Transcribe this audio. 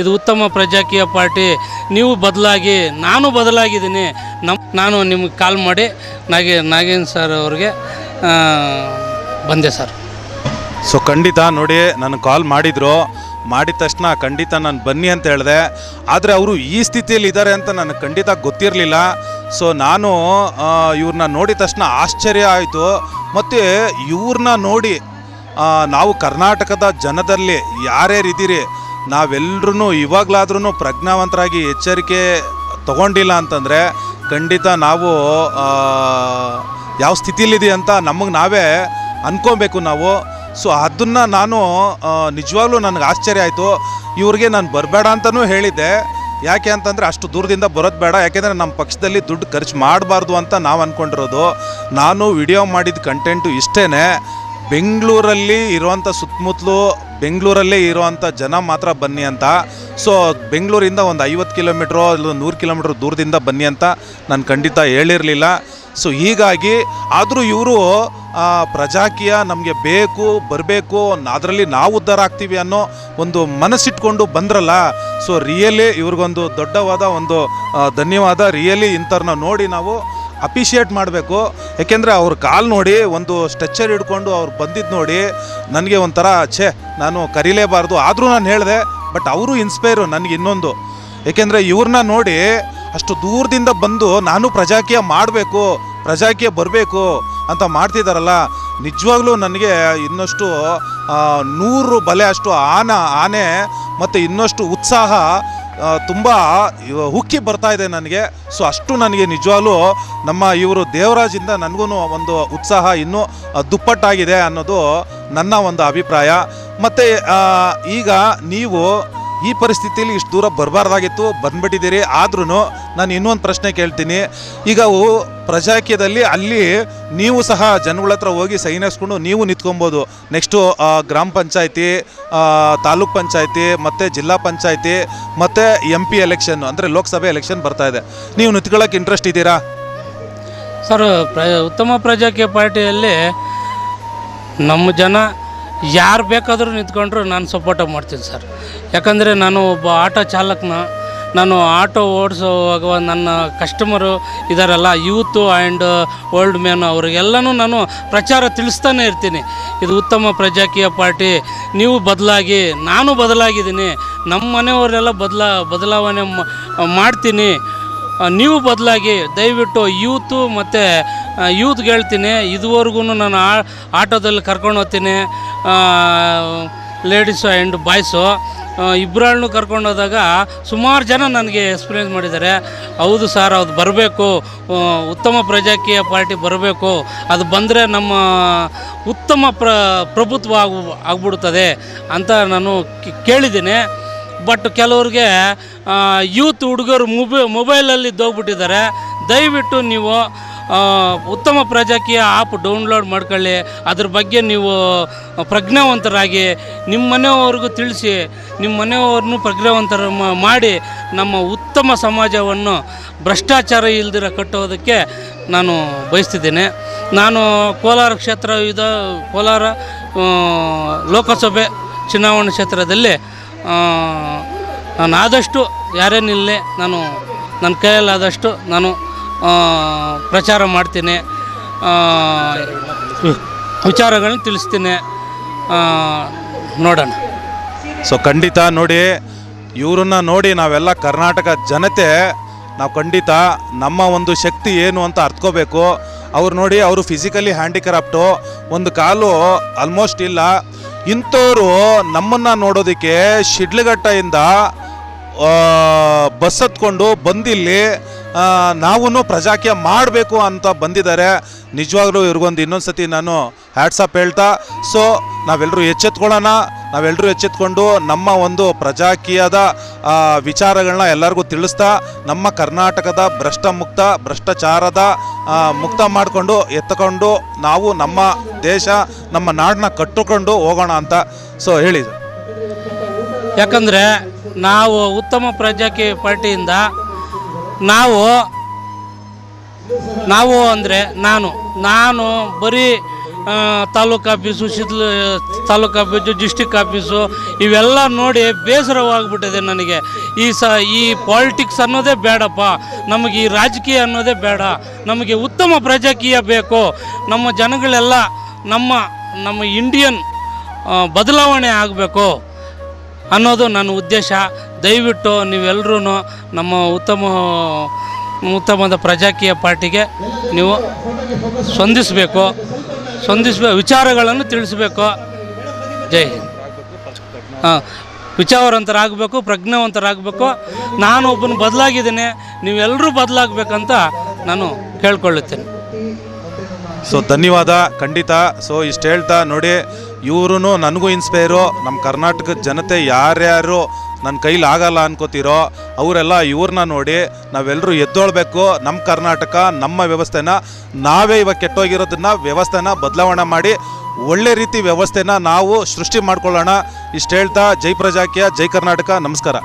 ಇದು ಉತ್ತಮ ಪ್ರಜಾಕೀಯ ಪಾರ್ಟಿ. ನೀವು ಬದಲಾಗಿ, ನಾನು ಬದಲಾಗಿದ್ದೀನಿ. ನಮ್ಮ ನಾನು ನಿಮ್ಗೆ ಕಾಲ್ ಮಾಡಿ ನಾಗೇ, ನಾಗೇನ್ ಸರ್ ಅವ್ರಿಗೆ ಬಂದೆ ಸರ್. ಸೊ ಖಂಡಿತ ನೋಡಿ ನನಗೆ ಕಾಲ್ ಮಾಡಿದರು. ಮಾಡಿದ ತಕ್ಷಣ ಖಂಡಿತ ನಾನು ಬನ್ನಿ ಅಂತ ಹೇಳಿದೆ. ಆದರೆ ಅವರು ಈ ಸ್ಥಿತಿಯಲ್ಲಿ ಇದ್ದಾರೆ ಅಂತ ನನಗೆ ಖಂಡಿತ ಗೊತ್ತಿರಲಿಲ್ಲ. ಸೊ ನಾನು ಇವ್ರನ್ನ ನೋಡಿದ ತಕ್ಷಣ ಆಶ್ಚರ್ಯ ಆಯಿತು. ಮತ್ತು ಇವ್ರನ್ನ ನೋಡಿ ನಾವು ಕರ್ನಾಟಕದ ಜನದಲ್ಲಿ ಯಾರ್ಯಾರಿದ್ದೀರಿ ನಾವೆಲ್ಲರೂ ಇವಾಗಲಾದ್ರೂ ಪ್ರಜ್ಞಾವಂತರಾಗಿ ಎಚ್ಚರಿಕೆ ತಗೊಂಡಿಲ್ಲ ಅಂತಂದರೆ ಖಂಡಿತ ನಾವು ಯಾವ ಸ್ಥಿತಿಲಿದೆ ಅಂತ ನಮಗೆ ನಾವೇ ಅನ್ಕೊಬೇಕು ನಾವು. ಸೊ, ಅದನ್ನು ನಾನು ನಿಜವಾಗ್ಲೂ ನನಗೆ ಆಶ್ಚರ್ಯ ಆಯಿತು. ಇವ್ರಿಗೆ ನಾನು ಬರಬೇಡ ಅಂತಲೂ ಹೇಳಿದ್ದೆ. ಯಾಕೆ ಅಂತಂದರೆ ಅಷ್ಟು ದೂರದಿಂದ ಬರೋದು ಬೇಡ. ಯಾಕೆಂದರೆ ನಮ್ಮ ಪಕ್ಷದಲ್ಲಿ ದುಡ್ಡು ಖರ್ಚು ಮಾಡಬಾರ್ದು ಅಂತ ನಾವು ಅಂದ್ಕೊಂಡಿರೋದು ನಾನು ವಿಡಿಯೋ ಮಾಡಿದ ಕಂಟೆಂಟು ಇಷ್ಟೇ ಬೆಂಗಳೂರಲ್ಲಿ ಇರುವಂಥ ಸುತ್ತಮುತ್ತಲು ಬೆಂಗಳೂರಲ್ಲೇ ಇರುವಂಥ ಜನ ಮಾತ್ರ ಬನ್ನಿ ಅಂತ. ಸೊ ಬೆಂಗಳೂರಿಂದ ಒಂದು ಐವತ್ತು ಕಿಲೋಮೀಟ್ರು ಇಲ್ಲ ನೂರು ಕಿಲೋಮೀಟ್ರ್ ದೂರದಿಂದ ಬನ್ನಿ ಅಂತ ನಾನು ಖಂಡಿತ ಹೇಳಿರಲಿಲ್ಲ. ಸೊ ಹೀಗಾಗಿ ಆದರೂ ಇವರು ಪ್ರಜಾಕೀಯ ನಮಗೆ ಬೇಕು, ಬರಬೇಕು ಅದರಲ್ಲಿ ನಾವು ಉದ್ಧಾರ ಆಗ್ತೀವಿ ಅನ್ನೋ ಒಂದು ಮನಸ್ಸಿಟ್ಕೊಂಡು ಬಂದ್ರಲ್ಲ ಸೊ ರಿಯಲಿ ಇವ್ರಿಗೊಂದು ದೊಡ್ಡವಾದ ಒಂದು ಧನ್ಯವಾದ. ರಿಯಲಿ ಇಂಥವ್ರನ್ನ ನೋಡಿ ನಾವು ಅಪಿಷಿಯೇಟ್ ಮಾಡಬೇಕು. ಯಾಕೆಂದರೆ ಅವ್ರ ಕಾಲು ನೋಡಿ, ಒಂದು ಸ್ಟ್ರೆಚ್ಚರ್ ಹಿಡ್ಕೊಂಡು ಅವ್ರು ಬಂದಿದ್ದು ನೋಡಿ ನನಗೆ ಒಂಥರ, ಛೇ, ನಾನು ಕರೀಲೇಬಾರ್ದು. ಆದರೂ ನಾನು ಹೇಳಿದೆ, ಬಟ್ ಅವರು ಇನ್ಸ್ಪೈರು ನನಗೆ ಇನ್ನೊಂದು. ಏಕೆಂದರೆ ಇವ್ರನ್ನ ನೋಡಿ ಅಷ್ಟು ದೂರದಿಂದ ಬಂದು ನಾನು ಪ್ರಜಾಕೀಯ ಮಾಡಬೇಕು, ಪ್ರಜಾಕೀಯ ಬರಬೇಕು ಅಂತ ಮಾಡ್ತಿದ್ದಾರಲ್ಲ ನಿಜವಾಗ್ಲೂ ನನಗೆ ಇನ್ನಷ್ಟು ನೂರು ಬಲೆ ಅಷ್ಟು ಆನ, ಆನೆ ಮತ್ತು ಇನ್ನಷ್ಟು ಉತ್ಸಾಹ ತುಂಬ ಹುಕ್ಕಿ ಬರ್ತಾ ಇದೆ ನನಗೆ. ಸೊ ಅಷ್ಟು ನನಗೆ ನಿಜವಾಗ್ಲೂ ನಮ್ಮ ಇವರು ದೇವರಾಜಿಂದ ನನಗೂ ಒಂದು ಉತ್ಸಾಹ, ಇನ್ನೂ ದುಪ್ಪಟ್ಟಾಗಿದೆ ಅನ್ನೋದು ನನ್ನ ಒಂದು ಅಭಿಪ್ರಾಯ. ಮತ್ತು ಈಗ ನೀವು ಈ ಪರಿಸ್ಥಿತಿಯಲ್ಲಿ ಇಷ್ಟು ದೂರ ಬರಬಾರ್ದಾಗಿತ್ತು, ಬಂದ್ಬಿಟ್ಟಿದ್ದೀರಿ. ಆದ್ರೂ ನಾನು ಇನ್ನೊಂದು ಪ್ರಶ್ನೆ ಕೇಳ್ತೀನಿ. ಈಗ ಪ್ರಜಾಕೀಯದಲ್ಲಿ ಅಲ್ಲಿ ನೀವು ಸಹ ಜನಗಳ ಹತ್ರ ಹೋಗಿ ಸೈನ್ ಹಾಕ್ಸ್ಕೊಂಡು ನೀವು ನಿಂತ್ಕೊಬೋದು. ನೆಕ್ಸ್ಟು ಗ್ರಾಮ ಪಂಚಾಯತಿ ತಾಲೂಕ್ ಪಂಚಾಯತಿ, ಮತ್ತು ಜಿಲ್ಲಾ ಪಂಚಾಯತಿ, ಮತ್ತು ಎಂ ಪಿ ಎಲೆಕ್ಷನ್ ಅಂದರೆ ಲೋಕಸಭೆ ಎಲೆಕ್ಷನ್ ಬರ್ತಾ ಇದೆ. ನೀವು ನಿಂತ್ಕೊಳ್ಳೋಕೆ ಇಂಟ್ರೆಸ್ಟ್ ಇದ್ದೀರಾ? ಸರ್, ಪ್ರ, ಉತ್ತಮ ಪ್ರಜಾಕೀಯ ಪಾರ್ಟಿಯಲ್ಲಿ ನಮ್ಮ ಜನ ಯಾರು ಬೇಕಾದರೂ ನಿಂತ್ಕೊಂಡ್ರು ನಾನು ಸಪೋರ್ಟ ಮಾಡ್ತೀನಿ ಸರ್. ಯಾಕಂದರೆ ನಾನು ಒಬ್ಬ ಆಟೋ ಚಾಲಕನ, ನಾನು ಆಟೋ ಓಡಿಸುವಾಗ ನನ್ನ ಕಸ್ಟಮರು ಇದಾರಲ್ಲ ಯೂತು ಆ್ಯಂಡ್ ಓಲ್ಡ್ ಮ್ಯಾನ್ ಅವರಿಗೆಲ್ಲನೂ ನಾನು ಪ್ರಚಾರ ತಿಳಿಸ್ತಾನೆ ಇರ್ತೀನಿ. ಇದು ಉತ್ತಮ ಪ್ರಜಾಕೀಯ ಪಾರ್ಟಿ, ನೀವು ಬದಲಾಗಿ, ನಾನು ಬದಲಾಗಿದ್ದೀನಿ ನಮ್ಮ ಮನೆಯವರೆಲ್ಲ ಬದಲಾ, ಬದಲಾವಣೆ ಮಾಡ್ತೀನಿ. ನೀವು ಬದಲಾಗಿ, ದಯವಿಟ್ಟು ಯೂತು ಮತ್ತು ಯೂತ್ಗೆ ಹೇಳ್ತೀನಿ, ಇದುವರೆಗೂ ನಾನು ಆಟೋದಲ್ಲಿ ಕರ್ಕೊಂಡು ಹೋಗ್ತೀನಿ ಲೇಡೀಸು ಆ್ಯಂಡ್ ಬಾಯ್ಸು ಇಬ್ಬರನ್ನು ಕರ್ಕೊಂಡು ಹೋದಾಗ ಸುಮಾರು ಜನ ನನಗೆ ಎಕ್ಸ್ಪೀರಿಯೆನ್ಸ್ ಮಾಡಿದ್ದಾರೆ. ಹೌದು ಸರ್ ಅದು ಬರಬೇಕು. ಉತ್ತಮ ಪ್ರಜಾಕೀಯ ಪಾರ್ಟಿ ಬರಬೇಕು. ಅದು ಬಂದರೆ ನಮ್ಮ ಉತ್ತಮ ಪ್ರ, ಪ್ರಭುತ್ವ ಆಗು ಆಗ್ಬಿಡ್ತದೆ ಅಂತ ನಾನು ಕೇಳಿದ್ದೀನಿ. ಬಟ್ ಕೆಲವ್ರಿಗೆ ಯೂತ್ ಹುಡುಗರು ಮೊಬೈ ಮೊಬೈಲಲ್ಲಿ ದೋಗ್ಬಿಟ್ಟಿದ್ದಾರೆ ದಯವಿಟ್ಟು ನೀವು ಉತ್ತಮ ಪ್ರಜಾಕೀಯ ಆ್ಯಪ್ ಡೌನ್ಲೋಡ್ ಮಾಡ್ಕೊಳ್ಳಿ. ಅದ್ರ ಬಗ್ಗೆ ನೀವು ಪ್ರಜ್ಞಾವಂತರಾಗಿ ನಿಮ್ಮ ಮನೆಯವ್ರಿಗೂ ತಿಳಿಸಿ ನಿಮ್ಮ ಮನೆಯವ್ರನ್ನೂ ಪ್ರಜ್ಞಾವಂತರ ಮಾಡಿ ನಮ್ಮ ಉತ್ತಮ ಸಮಾಜವನ್ನು ಭ್ರಷ್ಟಾಚಾರ ಇಲ್ದಿರ ಕಟ್ಟೋದಕ್ಕೆ ನಾನು ಬಯಸ್ತಿದ್ದೇನೆ. ನಾನು ಕೋಲಾರ ಕ್ಷೇತ್ರ ವಿಧ ಕೋಲಾರ ಲೋಕಸಭೆ ಚುನಾವಣಾ ಕ್ಷೇತ್ರದಲ್ಲಿ ನಾನು ಆದಷ್ಟು ಯಾರೇನಿಲ್ಲ, ನಾನು ನನ್ನ ಕೈಯಲ್ಲಾದಷ್ಟು ನಾನು ಪ್ರಚಾರ ಮಾಡ್ತೀನಿ. ವಿಚಾರಗಳನ್ನ ತಿಳಿಸ್ತೀನಿ. ನೋಡೋಣ. ಸೊ ಖಂಡಿತ ನೋಡಿ, ಇವರನ್ನ ನೋಡಿ ನಾವೆಲ್ಲ ಕರ್ನಾಟಕ ಜನತೆ, ನಾವು ಖಂಡಿತ ನಮ್ಮ ಒಂದು ಶಕ್ತಿ ಏನು ಅಂತ ಅರ್ತ್ಕೋಬೇಕು ಅವ್ರು ನೋಡಿ ಅವರು ಫಿಸಿಕಲಿ ಹ್ಯಾಂಡಿಕ್ರಾಫ್ಟು ಒಂದು ಕಾಲು ಆಲ್ಮೋಸ್ಟ್ ಇಲ್ಲ. ಇಂಥವರು ನಮ್ಮನ್ನು ನೋಡೋದಕ್ಕೆ ಶಿಡ್ಲಘಟ್ಟದಿಂದ ಬಸ್ ಹತ್ಕೊಂಡು ಬಂದಿಲ್ಲಿ ನಾವು ಪ್ರಜಾಕೀಯ ಮಾಡಬೇಕು ಅಂತ ಬಂದಿದ್ದಾರೆ ನಿಜವಾಗ್ಲೂ ಇವ್ರಿಗೊಂದು ಇನ್ನೊಂದು ಸತಿ ನಾನು ಹ್ಯಾಟ್ಸಪ್ ಹೇಳ್ತಾ ಸೊ ನಾವೆಲ್ಲರೂ ಎಚ್ಚೆತ್ಕೊಳ್ಳೋಣ ನಾವೆಲ್ಲರೂ ಎಚ್ಚೆತ್ಕೊಂಡು ನಮ್ಮ ಒಂದು ಪ್ರಜಾಕೀಯದ ವಿಚಾರಗಳನ್ನ ಎಲ್ಲರಿಗೂ ತಿಳಿಸ್ತಾ, ನಮ್ಮ ಕರ್ನಾಟಕದ ಭ್ರಷ್ಟ ಮುಕ್ತ ಭ್ರಷ್ಟಾಚಾರದ ಮುಕ್ತ ಮಾಡಿಕೊಂಡು ಎತ್ತಕೊಂಡು ನಾವು ನಮ್ಮ ದೇಶ, ನಮ್ಮ ನಾಡನ್ನ ಕಟ್ಟಿಕೊಂಡು ಹೋಗೋಣ ಅಂತ ಸೊ ಹೇಳಿ ಸರ್. ಯಾಕಂದರೆ ನಾವು ಉತ್ತಮ ಪ್ರಜಾಕೀಯ ಪಾರ್ಟಿಯಿಂದ ನಾವು ನಾವು ಅಂದರೆ ನಾನು. ನಾನು ಬರೀ taluk office, ಶಿದ್ಲ, taluk office, district office, ಇವೆಲ್ಲ ನೋಡಿ ಬೇಸರವಾಗ್ಬಿಟ್ಟಿದೆ ನನಗೆ. ಈ ಸ, ಈ ಪಾಲಿಟಿಕ್ಸ್ ಅನ್ನೋದೇ ಬೇಡಪ್ಪ. ನಮಗೆ ಈ ರಾಜಕೀಯ ಅನ್ನೋದೇ ಬೇಡ. ನಮಗೆ ಉತ್ತಮ ಪ್ರಜಾಕೀಯ ಬೇಕು. ನಮ್ಮ ಜನಗಳೆಲ್ಲ ನಮ್ಮ ನಮ್ಮ ಇಂಡಿಯನ್ ಬದಲಾವಣೆ ಆಗಬೇಕು ಅನ್ನೋದು ನನ್ನ ಉದ್ದೇಶ. ದಯವಿಟ್ಟು ನೀವೆಲ್ಲರೂ ನಮ್ಮ ಉತ್ತಮ ಉತ್ತಮದ ಪ್ರಜಾಕೀಯ ಪಾರ್ಟಿಗೆ ನೀವು ಸ್ಪಂದಿಸಬೇಕು ಸ್ಪಂದಿಸಬೇಕು ವಿಚಾರಗಳನ್ನು ತಿಳಿಸ್ಬೇಕು. ಜೈ ಹಿಂದ್. ಹಾಂ, ವಿಚಾರವಂತರಾಗಬೇಕು, ಪ್ರಜ್ಞಾವಂತರಾಗಬೇಕು. ನಾನು ಒಬ್ಬನು ಬದಲಾಗಿದ್ದೇನೆ ನೀವೆಲ್ಲರೂ ಬದಲಾಗಬೇಕಂತ ನಾನು ಕೇಳ್ಕೊಳ್ಳುತ್ತೇನೆ. ಸೊ ಧನ್ಯವಾದ, ಖಂಡಿತ. ಸೊ ಇಷ್ಟು ಹೇಳ್ತಾ ನೋಡಿ ಇವರು ನನಗೂ ಇನ್ಸ್ಪೈರು ನಮ್ಮ ಕರ್ನಾಟಕದ ಜನತೆ ಯಾರ್ಯಾರು ನನ್ನ ಕೈಲಿ ಆಗಲ್ಲ ಅನ್ಕೋತಿರೋ, ಅವರೆಲ್ಲ ಇವ್ರನ್ನ ನೋಡಿ ನಾವೆಲ್ಲರೂ ಎದ್ದೊಳ್ಬೇಕು. ನಮ್ಮ ಕರ್ನಾಟಕ, ನಮ್ಮ ವ್ಯವಸ್ಥೆನ ನಾವೇ ಇವಾಗ ಕೆಟ್ಟೋಗಿರೋದನ್ನ ವ್ಯವಸ್ಥೆನ ಬದಲಾವಣೆ ಮಾಡಿ, ಒಳ್ಳೆ ರೀತಿ ವ್ಯವಸ್ಥೆನ ನಾವು ಸೃಷ್ಟಿ ಮಾಡ್ಕೊಳ್ಳೋಣ. ಇಷ್ಟು ಹೇಳ್ತಾ, ಜೈ ಪ್ರಜಾಕ್ಯ, ಜೈ ಕರ್ನಾಟಕ, ನಮಸ್ಕಾರ.